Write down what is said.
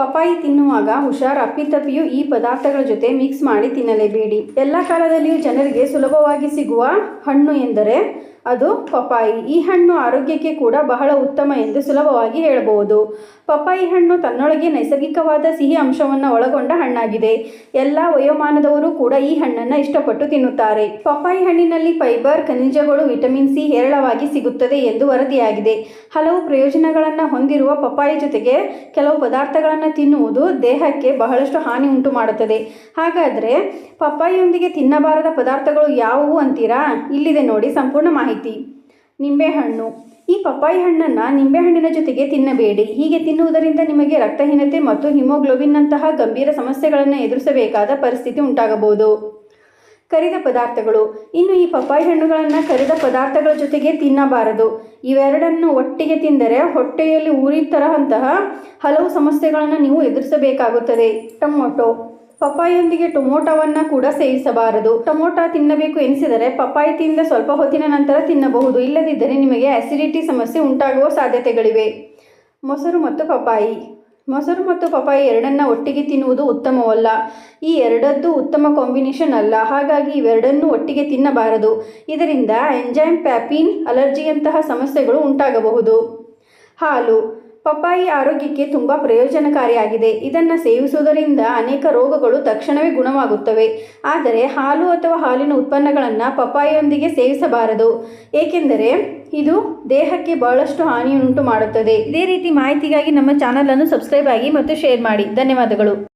ಪಪಾಯಿ ತಿನ್ನುವಾಗ ಹುಷಾರ್ ಅಪ್ಪಿತಪ್ಪಿಯು ಈ ಪದಾರ್ಥಗಳ ಜೊತೆ ಮಿಕ್ಸ್ ಮಾಡಿ ತಿನ್ನಲೇಬೇಡಿ. ಎಲ್ಲ ಕಾಲದಲ್ಲಿಯೂ ಜನರಿಗೆ ಸುಲಭವಾಗಿ ಸಿಗುವ ಹಣ್ಣು ಎಂದರೆ ಅದು ಪಪಾಯಿ ಈ ಹಣ್ಣು ಆರೋಗ್ಯಕ್ಕೆ ಕೂಡ ಬಹಳ ಉತ್ತಮ ಎಂದು ಸುಲಭವಾಗಿ ಹೇಳಬಹುದು. ಪಪಾಯಿ ಹಣ್ಣು ತನ್ನೊಳಗೆ ನೈಸರ್ಗಿಕವಾದ ಸಿಹಿ ಅಂಶವನ್ನು ಒಳಗೊಂಡ ಹಣ್ಣಾಗಿದೆ. ಎಲ್ಲ ವಯೋಮಾನದವರು ಕೂಡ ಈ ಹಣ್ಣನ್ನು ಇಷ್ಟಪಟ್ಟು ತಿನ್ನುತ್ತಾರೆ. ಪಪಾಯಿ ಹಣ್ಣಿನಲ್ಲಿ ಫೈಬರ್, ಖನಿಜಗಳು, ವಿಟಮಿನ್ ಸಿ ಹೇರಳವಾಗಿ ಸಿಗುತ್ತದೆ ಎಂದು ವರದಿಯಾಗಿದೆ. ಹಲವು ಪ್ರಯೋಜನಗಳನ್ನು ಹೊಂದಿರುವ ಪಪಾಯಿ ಜೊತೆಗೆ ಕೆಲವು ಪದಾರ್ಥಗಳನ್ನು ತಿನ್ನುವುದು ದೇಹಕ್ಕೆ ಬಹಳಷ್ಟು ಹಾನಿ ಉಂಟು ಮಾಡುತ್ತದೆ. ಹಾಗಾದರೆ ಪಪ್ಪಾಯಿಯೊಂದಿಗೆ ತಿನ್ನಬಾರದ ಪದಾರ್ಥಗಳು ಯಾವುವು ಅಂತೀರಾ? ಇಲ್ಲಿದೆ ನೋಡಿ, ಸಂಪೂರ್ಣ ಮಾಹಿತಿ. ನಿಂಬೆಹಣ್ಣು. ಈ ಪಪ್ಪಾಯಿ ಹಣ್ಣನ್ನು ನಿಂಬೆಹಣ್ಣಿನ ಜೊತೆಗೆ ತಿನ್ನಬೇಡಿ. ಹೀಗೆ ತಿನ್ನುವುದರಿಂದ ನಿಮಗೆ ರಕ್ತಹೀನತೆ ಮತ್ತು ಹಿಮೋಗ್ಲೋಬಿನ್ನಂತಹ ಗಂಭೀರ ಸಮಸ್ಯೆಗಳನ್ನು ಎದುರಿಸಬೇಕಾದ ಪರಿಸ್ಥಿತಿ ಉಂಟಾಗಬಹುದು. ಕರಿದ ಪದಾರ್ಥಗಳು. ಇನ್ನು ಈ ಪಪ್ಪಾಯಿ ಹಣ್ಣುಗಳನ್ನು ಕರಿದ ಪದಾರ್ಥಗಳ ಜೊತೆಗೆ ತಿನ್ನಬಾರದು. ಇವೆರಡನ್ನು ಒಟ್ಟಿಗೆ ತಿಂದರೆ ಹೊಟ್ಟೆಯಲ್ಲಿ ಉರಿ ತರಹಂತಹ ಹಲವು ಸಮಸ್ಯೆಗಳನ್ನು ನೀವು ಎದುರಿಸಬೇಕಾಗುತ್ತದೆ. ಟೊಮೊಟೊ. ಪಪ್ಪಾಯಿಯೊಂದಿಗೆ ಟೊಮೊಟೊವನ್ನು ಕೂಡ ಸೇವಿಸಬಾರದು. ಟೊಮೊಟೊ ತಿನ್ನಬೇಕು ಎನಿಸಿದರೆ ಪಪ್ಪಾಯಿ ತಿಂದ ಸ್ವಲ್ಪ ಹೊತ್ತಿನ ನಂತರ ತಿನ್ನಬಹುದು. ಇಲ್ಲದಿದ್ದರೆ ನಿಮಗೆ ಅಸಿಡಿಟಿ ಸಮಸ್ಯೆ ಉಂಟಾಗುವ ಸಾಧ್ಯತೆಗಳಿವೆ. ಮೊಸರು ಮತ್ತು ಪಪ್ಪಾಯಿ. ಮೊಸರು ಮತ್ತು ಪಪ್ಪಾಯಿ ಎರಡನ್ನ ಒಟ್ಟಿಗೆ ತಿನ್ನುವುದು ಉತ್ತಮವಲ್ಲ. ಈ ಎರಡದ್ದು ಉತ್ತಮ ಕಾಂಬಿನೇಷನ್ ಅಲ್ಲ. ಹಾಗಾಗಿ ಇವೆರಡನ್ನೂ ಒಟ್ಟಿಗೆ ತಿನ್ನಬಾರದು. ಇದರಿಂದ ಎಂಜೈಮ್ ಪ್ಯಾಪಿನ್ ಅಲರ್ಜಿಯಂತಹ ಸಮಸ್ಯೆಗಳು ಉಂಟಾಗಬಹುದು. ಹಾಲು. ಪಪ್ಪಾಯಿ ಆರೋಗ್ಯಕ್ಕೆ ತುಂಬ ಪ್ರಯೋಜನಕಾರಿಯಾಗಿದೆ. ಇದನ್ನು ಸೇವಿಸುವುದರಿಂದ ಅನೇಕ ರೋಗಗಳು ತಕ್ಷಣವೇ ಗುಣವಾಗುತ್ತವೆ. ಆದರೆ ಹಾಲು ಅಥವಾ ಹಾಲಿನ ಉತ್ಪನ್ನಗಳನ್ನು ಪಪ್ಪಾಯಿಯೊಂದಿಗೆ ಸೇವಿಸಬಾರದು. ಏಕೆಂದರೆ ಇದು ದೇಹಕ್ಕೆ ಬಹಳಷ್ಟು ಹಾನಿಯುಂಟು ಮಾಡುತ್ತದೆ. ಇದೇ ರೀತಿ ಮಾಹಿತಿಗಾಗಿ ನಮ್ಮ ಚಾನಲನ್ನು ಸಬ್ಸ್ಕ್ರೈಬ್ ಆಗಿ ಮತ್ತು ಶೇರ್ ಮಾಡಿ. ಧನ್ಯವಾದಗಳು.